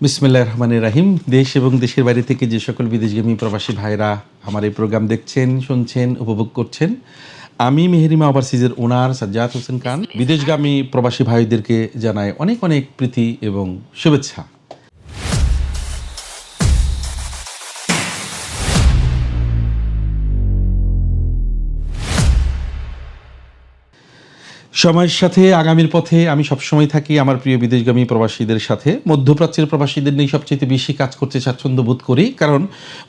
বিসমিল্লাহ রহমান রাহিম। দেশ এবং দেশের বাইরে থেকে যে সকল বিদেশগামী প্রবাসী ভাইরা আমার এই প্রোগ্রাম দেখছেন, শুনছেন, উপভোগ করছেন, আমি মেহেরিমা ওভারসিজের ওনার সাজ্জাদ হোসেন খান। বিদেশগামী প্রবাসী ভাইদেরকে জানাই অনেক অনেক প্রীতি এবং শুভেচ্ছা। সময়ের সাথে, আগামীর পথে আমি সবসময় থাকি আমার প্রিয় বিদেশগামী প্রবাসীদের সাথে। মধ্যপ্রাচ্যের প্রবাসীদের নিয়ে সবচেয়ে বেশি কাজ করতে স্বাচ্ছন্দ্য বোধ করি, কারণ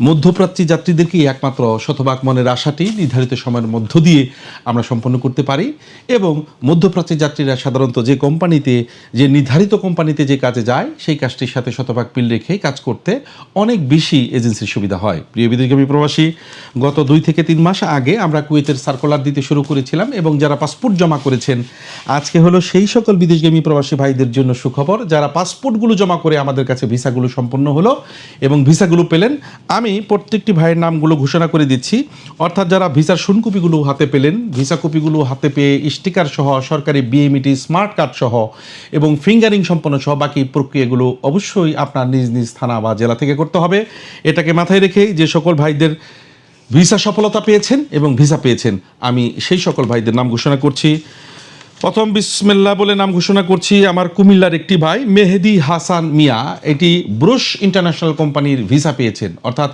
মধ্যপ্রাচ্যী যাত্রীদেরকেই একমাত্র শতভাগ মনের আশাটি নির্ধারিত সময়ের মধ্য দিয়ে আমরা সম্পন্ন করতে পারি এবং মধ্যপ্রাচ্যের যাত্রীরা সাধারণত যে কোম্পানিতে, যে নির্ধারিত কোম্পানিতে যে কাজে যায়, সেই কাজটির সাথে শতভাগ পিল রেখে কাজ করতে অনেক বেশি এজেন্সির সুবিধা হয়। প্রিয় বিদেশগামী প্রবাসী, গত দুই থেকে তিন মাস আগে আমরা কুয়েতের সার্কুলার দিতে শুরু করেছিলাম এবং যারা পাসপোর্ট জমা করেছেন আজকে হলো সেই সকল বিদেশগামী প্রবাসী ভাইদের জন্য সুখবর। যারা পাসপোর্টগুলো জমা করে আমাদের কাছে ভিসাগুলো সম্পন্ন হলো এবং ভিসাগুলো পেলেন, আমি প্রত্যেকটি ভাইয়ের নামগুলো ঘোষণা করে দিচ্ছি। অর্থাৎ যারা ভিসার শুনকপিগুলো হাতে পেলেন, ভিসা কপিগুলো হাতে পেয়ে স্টিকার সহ, সরকারি বিএমইটি স্মার্ট কার্ড সহ এবং ফিঙ্গারিং সম্পন্ন সহ বাকি প্রক্রিয়াগুলো অবশ্যই আপনার নিজ নিজ থানা বা জেলা থেকে করতে হবে। এটাকে মাথায় রেখে যে সকল ভাইদের ভিসা সফলতা পেয়েছেন এবং ভিসা পেয়েছেন, আমি সেই সকল ভাইদের নাম ঘোষণা করছি। প্রথম বিসমিল্লা বলে নাম ঘোষণা করছি আমার কুমিল্লার একটি ভাই, মেহেদি হাসান মিয়া। এটি ব্রুশ ইন্টারন্যাশনাল কোম্পানির ভিসা পেয়েছেন। অর্থাৎ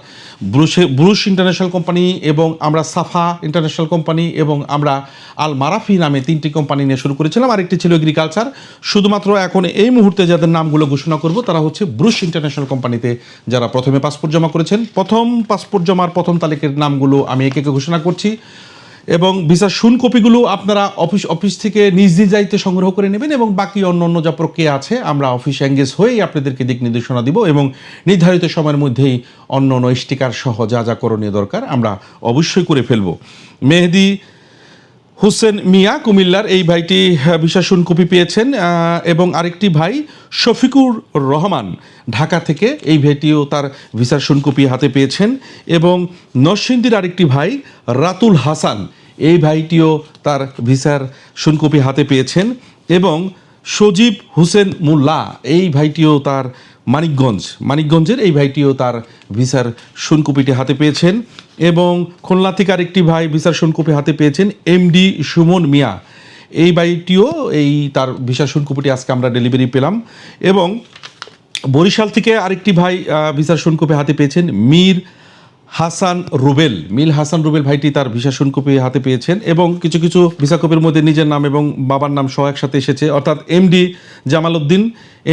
ব্রুশে, ব্রুশ ইন্টারন্যাশনাল কোম্পানি এবং আমরা সাফা ইন্টারন্যাশনাল কোম্পানি এবং আমরা আল মারাফি নামে তিনটি কোম্পানি নিয়ে শুরু করেছিলাম। আরেকটি ছিল এগ্রিকালচার শুধুমাত্র এখন এই মুহূর্তে যাদের নামগুলো ঘোষণা করব, তারা হচ্ছে ব্রুশ ইন্টারন্যাশনাল কোম্পানিতে যারা প্রথমে পাসপোর্ট জমা করেছেন। প্রথম পাসপোর্ট জমার প্রথম তালিকের নামগুলো আমি একে একে ঘোষণা করছি। এবং ভিসার শুন কপিগুলো আপনারা অফিস অফিস থেকে নিজ নিজ দায়িত্বে সংগ্রহ করে নেবেন এবং বাকি অন্য অন্য যা প্রক্রিয়া আছে, আমরা অফিস এঙ্গেজ হয়েই আপনাদেরকে দিক নির্দেশনা দিব এবং নির্ধারিত সময়ের মধ্যেই অন্য অন্য স্টিকার সহ যা যা করণীয় দরকার আমরা অবশ্যই করে ফেলব। মেহেদি হুসেন মিয়া কুমিল্লার এই ভাইটি শুন কপি পেয়েছেন এবং আরেকটি ভাই শফিকুর রহমান ঢাকা থেকে এই ভাইটিও তার ভিসার শুন কপি হাতে পেয়েছেন, এবং নরসিংদীর আরেকটি ভাই রাতুল হাসান এই ভাইটিও তার ভিসার শুন কপি হাতে পেয়েছেন, এবং সজীব হুসেন মুল্লা এই ভাইটিও তার মানিকগঞ্জ। মানিকগঞ্জের এই ভাইটিও তার ভিসার শুনকপিটি হাতে পেয়েছেন এবং খুলনা থেকে আরেকটি ভাই ভিসার শুনকপি হাতে পেয়েছেন, এমডি সুমন মিয়া। এই ভাইটিও এই তার ভিসার শুনকপিটি আজকে আমরা ডেলিভারি পেলাম এবং বরিশাল থেকে আরেকটি ভাই ভিসার শুনকপি হাতে পেয়েছেন মীর হাসান রুবেল, মিল হাসান রুবেল ভাইটি তার ভিসা শুনকপি হাতে পেয়েছেন এবং কিছু কিছু ভিসা কপির মধ্যে নিজের নাম এবং বাবার নাম সহ একসাথে এসেছে। অর্থাৎ এমডি জামাল উদ্দিন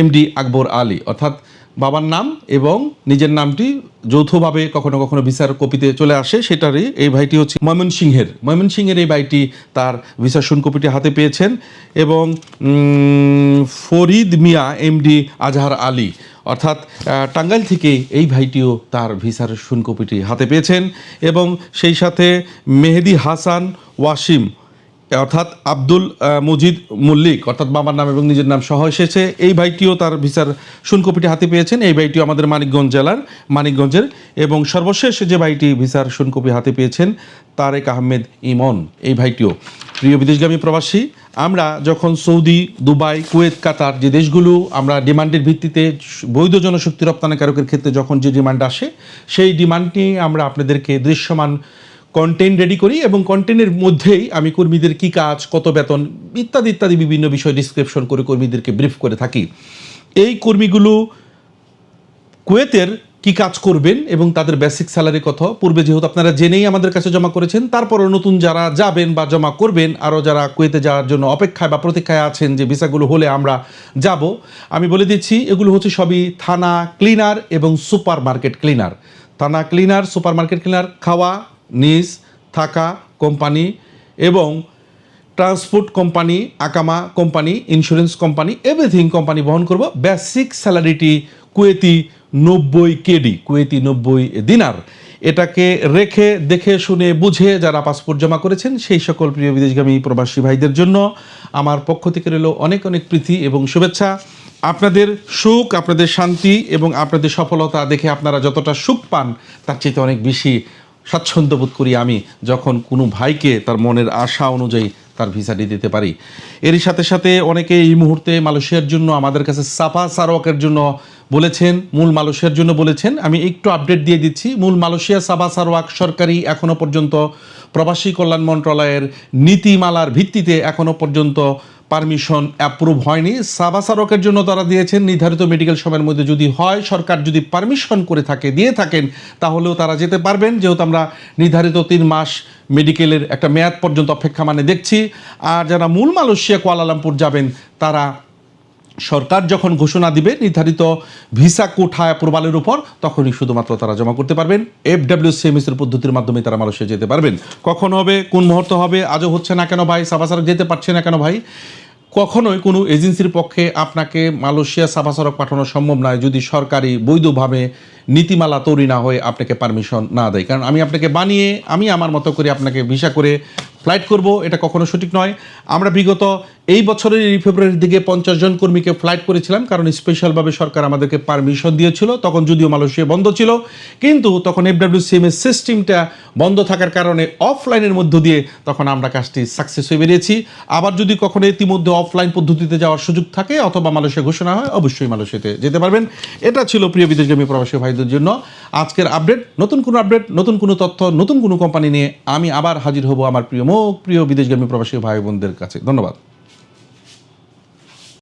এমডি আকবর আলী। অর্থাৎ বাবার নাম এবং নিজের নামটি যৌথভাবে কখনো কখনো ভিসার কপিতে চলে আসে, সেটারই এই ভাইটি হচ্ছে ময়মনসিংহের। ময়মনসিংহের এই ভাইটি তার ভিসা শুনকপিটি হাতে পেয়েছেন এবং ফরিদ মিয়া, এমডি আজহার আলী। অর্থাৎ টাঙ্গাইল থেকে এই ভাইটিও তার ভিসার শুনকপিটি হাতে পেয়েছেন এবং সেই সাথে মেহেদি হাসান ওয়াসিম, অর্থাৎ আব্দুল মজিদ মল্লিক, অর্থাৎ বাবার নাম এবং নিজের নাম সহ এসেছে। এই ভাইটিও তার ভিসার শুনকপিটি হাতে পেয়েছেন। এই ভাইটিও আমাদের মানিকগঞ্জ জেলার, মানিকগঞ্জের এবং সর্বশেষ যে ভাইটি ভিসার শুনকপি হাতে পেয়েছেন, তারেক আহমেদ ইমন। এই ভাইটিও প্রিয় বিদেশগামী প্রবাসী, আমরা যখন সৌদি, দুবাই, কুয়েত, কাতার যে দেশগুলো আমরা ডিমান্ডের ভিত্তিতে বৈধ জনশক্তি রপ্তানিকারকের ক্ষেত্রে যখন যে ডিমান্ড আসে, সেই ডিমান্ড নিয়ে আমরা আপনাদেরকে দৃশ্যমান কন্টেন্ট রেডি করি এবং কন্টেন্টের মধ্যেই আমি কর্মীদের কি কাজ, কত বেতন ইত্যাদি ইত্যাদি বিভিন্ন বিষয় ডিসক্রিপশন করে কর্মীদেরকে ব্রিফ করে থাকি। এই কর্মীগুলো কুয়েতের কি কাজ করবেন এবং তাদের বেসিক স্যালারি কত? পূর্বে যেহেতু আপনারা জেনেই আমাদের কাছে জমা করেছেন, তারপরও নতুন যারা যাবেন বা জমা করবেন, আরও যারা কুয়েতে যাওয়ার জন্য অপেক্ষায় বা প্রতীক্ষায় আছেন যে ভিসাগুলো হলে আমরা যাব, আমি বলে দিচ্ছি, এগুলো হচ্ছে সবই থানা ক্লিনার এবং সুপার মার্কেট ক্লিনার থানা ক্লিনার সুপার মার্কেট ক্লিনার খাওয়া, নিজ, থাকা কোম্পানি এবং ট্রান্সপোর্ট কোম্পানি আকামা company insurance company everything company বহন করব। বেসিক স্যালারিটি কুয়েতি নব্বই কেডি, কুয়েতি নব্বই দিনার। এটাকে রেখে, দেখে, শুনে, বুঝে যারা পাসপোর্ট জমা করেছেন, সেই সকল প্রিয় বিদেশগামী প্রবাসী ভাইদের জন্য আমার পক্ষ থেকে রইল অনেক অনেক প্রীতি এবং শুভেচ্ছা। আপনাদের সুখ, আপনাদের শান্তি এবং আপনাদের সফলতা দেখে আপনারা যতটা সুখ পান, তার চেয়ে অনেক বেশি স্বাচ্ছন্দ্য বোধ করি আমি, যখন কোনো ভাইকে তার মনের আশা অনুযায়ী তার ভিসাটি দিতে পারি। এরই সাথে সাথে অনেকে এই মুহূর্তে মালয়েশিয়ার জন্য আমাদের কাছে সাফা সারোয়াকের জন্য বলেছেন, মূল মালয়েশিয়ার জন্য বলেছেন। আমি একটু আপডেট দিয়ে দিচ্ছি, মূল মালয়েশিয়া সাবা সারোয়াক সরকারি এখনও পর্যন্ত প্রবাসী কল্যাণ মন্ত্রণালয়ের নীতিমালার ভিত্তিতে এখনও পর্যন্ত পারমিশন অ্যাপ্রুভ হয়নি। সাবাসারকের জন্য তারা দিয়েছেন, নির্ধারিত মেডিকেল সময়ের মধ্যে যদি হয়, সরকার যদি পারমিশন করে থাকে, দিয়ে থাকেন, তাহলেও তারা যেতে পারবেন। যেহেতু আমরা নির্ধারিত তিন মাস মেডিকেলের একটা মেয়াদ পর্যন্ত অপেক্ষা মানে দেখছি। আর যারা মূল মালয়েশিয়া, কুয়ালালামপুর যাবেন, তারা সরকার যখন ঘোষণা দিবে, নির্ধারিত ভিসা কোঠায় প্রবালের উপর, তখনই শুধুমাত্র তারা জমা করতে পারবেন। এফ ডাব্লিউ এর পদ্ধতির মাধ্যমে তারা মালয়েশিয়া যেতে পারবেন। কখন হবে, কোন মুহূর্ত হবে, আজও হচ্ছে না কেন ভাই সাবাসারক যেতে পারছে না কেন ভাই? কখনোই কোনো এজেন্সির পক্ষে আপনাকে মালয়েশিয়া সাবাসরক পাঠানো সম্ভব নয় যদি সরকারি বৈধভাবে নীতিমালা তৈরি না হয়ে আপনাকে পারমিশন না দেয়। কারণ আমি আপনাকে বানিয়ে, আমি আমার মতো করে আপনাকে ভিসা করে ফ্লাইট করব, এটা কখনো সঠিক নয়। আমরা বিগত এই বছরের এই ফেব্রুয়ারির দিকে পঞ্চাশ জন কর্মীকে ফ্লাইট করেছিলাম, কারণ স্পেশালভাবে সরকার আমাদেরকে পারমিশন দিয়েছিল, তখন যদিও মালয়েশিয়া বন্ধ ছিল, কিন্তু তখন এফডাব্লিউসিএম এর সিস্টেমটা বন্ধ থাকার কারণে অফলাইনের মধ্য দিয়ে তখন আমরা কাজটি সাকসেস হয়ে বেরিয়েছি। আবার যদি কখনো ইতিমধ্যে অফলাইন পদ্ধতিতে যাওয়ার সুযোগ থাকে অথবা মালয়েশিয়া ঘোষণা হয়, অবশ্যই মালয়েশিয়াতে যেতে পারবেন। এটা ছিল প্রিয় বিদেশগামী প্রবাসী ভাইদের জন্য। আজকের আপডেট, নতুন কোনো আপডেট, নতুন কোনো তথ্য, নতুন কোনো কোম্পানি নিয়ে আমি আবার হাজির হব আমার প্রিয় মুখ, প্রিয় বিদেশগামী প্রবাসী ভাই বোনদের কাছে। ধন্যবাদ।